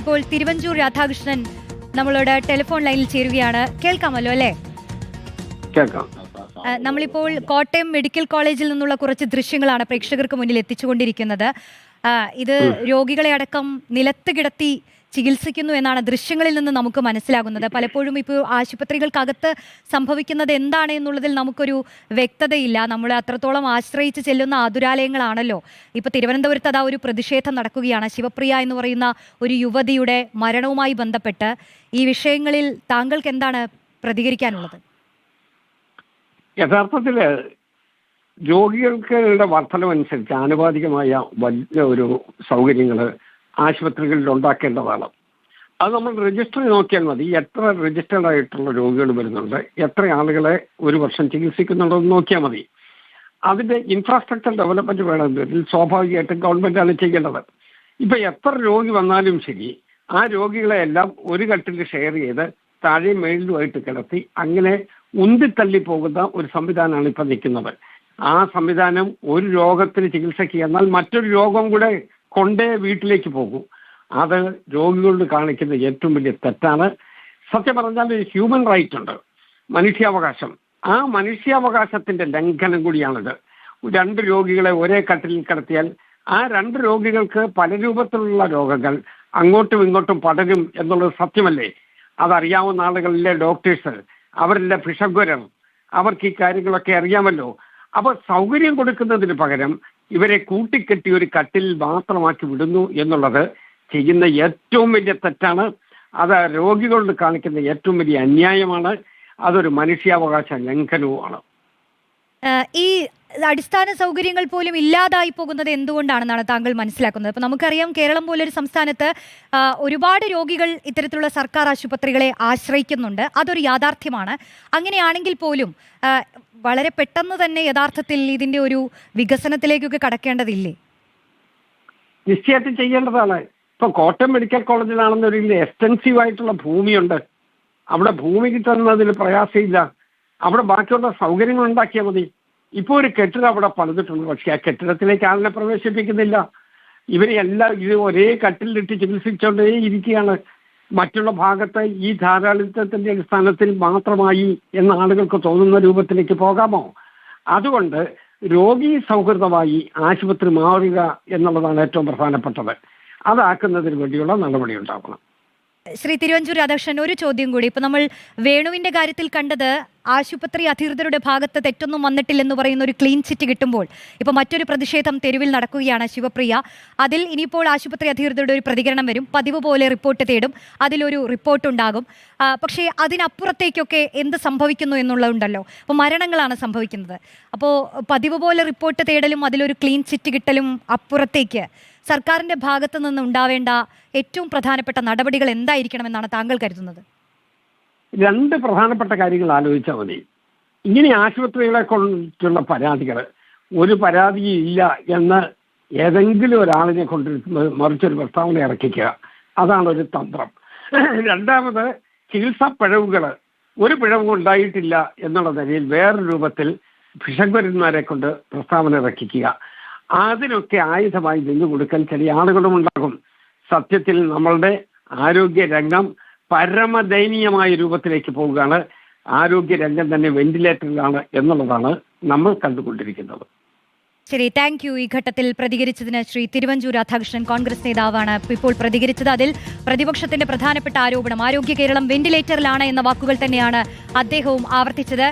ഇപ്പോൾ തിരുവഞ്ചൂർ രാധാകൃഷ്ണൻ നമ്മളോട് ടെലിഫോൺ ലൈനിൽ ചേരുകയാണ്. കേൾക്കാമല്ലോ അല്ലേ? കേൾക്കാം. നമ്മളിപ്പോൾ കോട്ടയം മെഡിക്കൽ കോളേജിൽ നിന്നുള്ള കുറച്ച് ദൃശ്യങ്ങളാണ് പ്രേക്ഷകർക്ക് മുന്നിൽ എത്തിച്ചുകൊണ്ടിരിക്കുന്നത്. ഇത് രോഗികളെ അടക്കം നിലത്ത് കിടത്തി ചികിത്സിക്കുന്നു എന്നാണ് ദൃശ്യങ്ങളിൽ നിന്ന് നമുക്ക് മനസ്സിലാകുന്നത്. പലപ്പോഴും ഇപ്പോൾ ആശുപത്രികൾക്കകത്ത് സംഭവിക്കുന്നത് എന്താണ് എന്നുള്ളതിൽ നമുക്കൊരു വ്യക്തതയില്ല. നമ്മൾ അത്രത്തോളം ആശ്രയിച്ച് ചെല്ലുന്ന ആതുരാലയങ്ങളാണല്ലോ. ഇപ്പോൾ തിരുവനന്തപുരത്ത് അതാ ഒരു പ്രതിഷേധം നടക്കുകയാണ്. ശിവപ്രിയ എന്ന് പറയുന്ന ഒരു യുവതിയുടെ മരണവുമായി ബന്ധപ്പെട്ട് ഈ വിഷയങ്ങളിൽ താങ്കൾക്ക് എന്താണ് പ്രതികരിക്കാനുള്ളത്? യഥാർത്ഥത്തിൽ രോഗികൾക്കുടെ വർധനമനുസരിച്ച് ആനുപാതികമായ വലിയ ഒരു സൗകര്യങ്ങൾ ആശുപത്രികളിൽ ഉണ്ടാക്കേണ്ടതാണ്. അത് നമ്മൾ രജിസ്റ്റർ നോക്കിയാൽ മതി. എത്ര രജിസ്റ്റേർഡ് ആയിട്ടുള്ള രോഗികൾ വരുന്നുണ്ട് എത്ര ആളുകളെ ഒരു വർഷം ചികിത്സിക്കുന്നുണ്ടെന്ന് നോക്കിയാൽ മതി. അതിന്റെ ഇൻഫ്രാസ്ട്രക്ചർ ഡെവലപ്മെന്റ് വേണമെങ്കിൽ സ്വാഭാവികമായിട്ടും ഗവൺമെന്റാണ് ചെയ്യേണ്ടത്. ഇപ്പൊ എത്ര രോഗി വന്നാലും ശരി ആ രോഗികളെ എല്ലാം ഒരു കട്ടിൽ ഷെയർ ചെയ്ത് താഴെ മേളിലുമായിട്ട് കിടത്തി അങ്ങനെ ഉന്തിത്തള്ളി പോകുന്ന ഒരു സംവിധാനമാണ് ഇപ്പൊ നിൽക്കുന്നത്. ആ സംവിധാനം ഒരു രോഗത്തിന് ചികിത്സയ്ക്ക് എന്നാൽ മറ്റൊരു രോഗം കൂടെ കൊണ്ടേ വീട്ടിലേക്ക് പോകും. അത് രോഗികളോട് കാണിക്കുന്ന ഏറ്റവും വലിയ തെറ്റാണ്. സത്യം പറഞ്ഞാൽ ഹ്യൂമൻ റൈറ്റ് ഉണ്ട്. മനുഷ്യാവകാശം. ആ മനുഷ്യാവകാശത്തിന്റെ ലംഘനം കൂടിയാണിത്. രണ്ട് രോഗികളെ ഒരേ കട്ടിലിൽ കിടത്തിയാൽ ആ രണ്ട് രോഗികൾക്ക് പല രൂപത്തിലുള്ള രോഗങ്ങൾ അങ്ങോട്ടും ഇങ്ങോട്ടും പടരും എന്നുള്ളത് സത്യമല്ലേ? അതറിയാവുന്ന ആളുകളിലെ ഡോക്ടേഴ്സ് അവരിലെ ഭിഷഗ്വരർ അവർക്ക് ഈ കാര്യങ്ങളൊക്കെ അറിയാമല്ലോ. അപ്പോൾ സൗകര്യം കൊടുക്കുന്നതിന് പകരം ഇവരെ കൂട്ടിക്കെട്ടി ഒരു കട്ടിൽ മാത്രമാക്കി വിടുന്നു എന്നുള്ളത് ചെയ്യുന്ന ഏറ്റവും വലിയ തെറ്റാണ്. അത് രോഗികളോട് കാണിക്കുന്ന ഏറ്റവും വലിയ അന്യായമാണ്. അതൊരു മനുഷ്യാവകാശ ലംഘനവുമാണ്. ഈ അടിസ്ഥാന സൗകര്യങ്ങൾ പോലും ഇല്ലാതായി പോകുന്നത് എന്തുകൊണ്ടാണെന്നാണ് താങ്കൾ മനസ്സിലാക്കുന്നത്? അപ്പോൾ നമുക്കറിയാം കേരളം പോലൊരു സംസ്ഥാനത്ത് ഒരുപാട് രോഗികൾ ഇത്തരത്തിലുള്ള സർക്കാർ ആശുപത്രികളെ ആശ്രയിക്കുന്നുണ്ട്. അതൊരു യാഥാർത്ഥ്യമാണ്. അങ്ങനെയാണെങ്കിൽ പോലും വളരെ പെട്ടെന്ന് തന്നെ യഥാർത്ഥത്തിൽ ഇതിന്റെ ഒരു വികസനത്തിലേക്കൊക്കെ കടക്കേണ്ടതില്ലേ? നിശ്ചയമായിട്ടും ചെയ്യേണ്ടതാണ്. ഇപ്പൊ കോട്ടയം മെഡിക്കൽ കോളേജിലാണെന്നൊരു എക്സ്റ്റൻസീവ് ആയിട്ടുള്ള ഭൂമിയുണ്ട്. അവിടെ ഭൂമി കിട്ടുന്നതിൽ പ്രയാസമില്ല. അവിടെ ബാക്കിയുള്ള സൗകര്യങ്ങൾ ഉണ്ടാക്കിയാൽ മതി. ഇപ്പോൾ ഒരു കെട്ടിടം അവിടെ പണിതിട്ടുണ്ട്. പക്ഷെ ആ കെട്ടിടത്തിലേക്ക് ആളിനെ പ്രവേശിപ്പിക്കുന്നില്ല. ഇവരെ എല്ലാം ഇത് ഒരേ കട്ടിലിട്ട് ചികിത്സിച്ചുകൊണ്ടേ ഇരിക്കുകയാണ്. മറ്റുള്ള ഭാഗത്ത് ഈ ധാരാളിത്തത്തിന്റെ അടിസ്ഥാനത്തിൽ മാത്രമായി എന്ന ആളുകൾക്ക് തോന്നുന്ന രൂപത്തിലേക്ക് പോകാമോ? അതുകൊണ്ട് രോഗി സൗഹൃദമായി ആശുപത്രി മാറുക എന്നുള്ളതാണ് ഏറ്റവും പ്രധാനപ്പെട്ടത്. അതാക്കുന്നതിന് വേണ്ടിയുള്ള നടപടി ഉണ്ടാക്കണം ശ്രീ തിരുവഞ്ചൂർ രാധാകൃഷ്ണൻ ഒരു ചോദ്യം കൂടി. ഇപ്പൊ നമ്മൾ വേണുവിന്റെ കാര്യത്തിൽ കണ്ടത് ആശുപത്രി അധികൃതരുടെ ഭാഗത്ത് തെറ്റൊന്നും വന്നിട്ടില്ലെന്ന് പറയുന്ന ഒരു ക്ലീൻ ചിറ്റ് കിട്ടുമ്പോൾ ഇപ്പൊ മറ്റൊരു പ്രതിഷേധം തെരുവിൽ നടക്കുകയാണ് ശിവപ്രിയ. അതിൽ ഇനിയിപ്പോൾ ആശുപത്രി അധികൃതരുടെ ഒരു പ്രതികരണം വരും. പതിവ് പോലെ റിപ്പോർട്ട് തേടും. അതിലൊരു റിപ്പോർട്ട് ഉണ്ടാകും പക്ഷേ അതിനപ്പുറത്തേക്കൊക്കെ എന്ത് സംഭവിക്കുന്നു എന്നുള്ളതുണ്ടല്ലോ. അപ്പോൾ മരണങ്ങളാണ് സംഭവിക്കുന്നത്. അപ്പോൾ പതിവ് പോലെ റിപ്പോർട്ട് തേടലും അതിലൊരു ക്ലീൻ ചിറ്റ് കിട്ടലും അപ്പുറത്തേക്ക് സർക്കാരിന്റെ ഭാഗത്തു നിന്ന് ഉണ്ടാവേണ്ട ഏറ്റവും പ്രധാനപ്പെട്ട നടപടികൾ എന്തായിരിക്കണമെന്നാണ് താങ്കൾ കരുതുന്നത്? രണ്ട് പ്രധാനപ്പെട്ട കാര്യങ്ങൾ ആലോചിച്ചാൽ മതി. ഇങ്ങനെ ആശുപത്രികളെ കൊണ്ടുള്ള പരാതികൾ ഒരു ഇല്ല എന്ന് ഏതെങ്കിലും ഒരാളിനെ കൊണ്ടിരിക്കുന്നത് മറിച്ചൊരു പ്രസ്താവന ഇറക്കിക്കുക. അതാണ് ഒരു തന്ത്രം. രണ്ടാമത് ചികിത്സാ പിഴവുകൾ ഒരു പിഴവും ഉണ്ടായിട്ടില്ല എന്നുള്ള നിലയിൽ വേറെ രൂപത്തിൽ ഭിഷഗ്വരന്മാരെ കൊണ്ട് പ്രസ്താവന ഇറക്കിക്കുക. അതിനൊക്കെ ആയുധമായി നിന്നു കൊടുക്കാൻ ആളുകളും ഉണ്ടാകും. സത്യത്തിൽ നമ്മളുടെ ആരോഗ്യ രംഗം പരമദയനീയമായ രൂപത്തിലേക്ക് പോവുകയാണ്. ആരോഗ്യ രംഗം തന്നെ വെന്റിലേറ്ററിലാണ് എന്നുള്ളതാണ് നമ്മൾ കണ്ടുകൊണ്ടിരിക്കുന്നത്. ശരി താങ്ക് യു ഈ ഘട്ടത്തിൽ പ്രതികരിച്ചതിന് ശ്രീ തിരുവഞ്ചൂർ രാധാകൃഷ്ണൻ കോൺഗ്രസ് നേതാവാണ് ഇപ്പോൾ പ്രതികരിച്ചത്. അതിൽ പ്രതിപക്ഷത്തിന്റെ പ്രധാനപ്പെട്ട ആരോപണം ആരോഗ്യ കേരളം വെന്റിലേറ്ററിലാണ് എന്ന വാക്കുകൾ തന്നെയാണ് അദ്ദേഹവും ആവർത്തിച്ചത്.